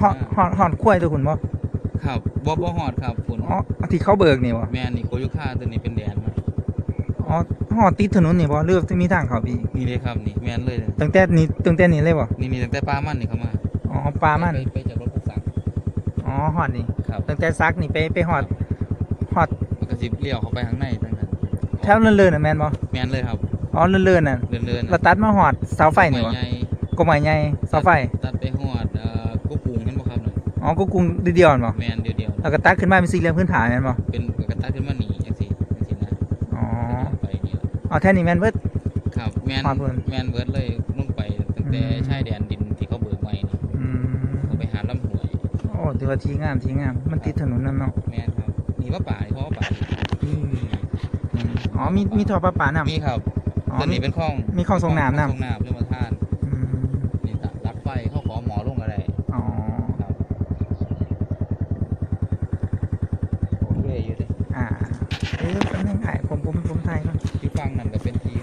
หอดหอดหอดขั้วยตัวคุณบ่ครับบ่บ่ฮอดครับคุณอ๋อที่เขาเบิกนี่บ่แม่นี่โกยุค่าตัวนี้เป็นแดนมาอ๋อหอดติดถนนนี่บ่เลือกจะมีทางเขาพี่นี่เลยครับนี่แม่นเลยตั้งแต่นี้ตั้งแต่นี้เลยบ่นี่นี่ตั้งแต่ป้ามันนี่เข้ามาอ๋อปลามันไปไปจากรถผู้สั่งอ๋อหอดนี่ครับตั้งแต่ซักนี่ไปไปหอดหอดมันก็สิเลี้ยวเข้าไปข้างในทั้งนั้นแถวเลื่อนๆน่ะแม่นบ่แม่นเลยครับอ๋อเลื่อนๆน่ะเดินๆแล้วตัดมาหอดเสาไฟนี่บ่ใหญ่ก็หมายใหญ่เสาไฟตัดไปฮอดเอ่อ อ๋อก็กรุงเดียวๆนั่นบ่แม่นเดียวแล้วก็ตัดขึ้นมาเป็นสี่เหลี่ยมพื้นฐานแม่นบ่ๆเป็นกระตัดขึ้นมาหนีจังซี่จังซี่นะอ๋อไปนี่ล่ะอ๋อแท่นี้แม่นเบิด ครับแม่นฮอดเพิ่น แม่นเบิดเลยลงไปตั้งแต่อืมชายแดนดินที่เขาเบิกไว้นี่อืมเขาไปหาลำห้วย โอ้ถือว่าทีงามทีงาม มันติดถนนนั่นเนาะแม่นครับนี่ว่าป่านี่เพราะว่าป่าอืมอ๋อมีมีท่อประปาน้ำมีครับอ๋อตัวมีนี้เป็นคลองมีคลองส่งน้ำนำคลองส่งน้ำเรื่องมาทาน ดี๋ยวแป๊บนึงถ่ายผมผมผมถ่ายก่อนที่ฟังนั่นแก็เป็นทีม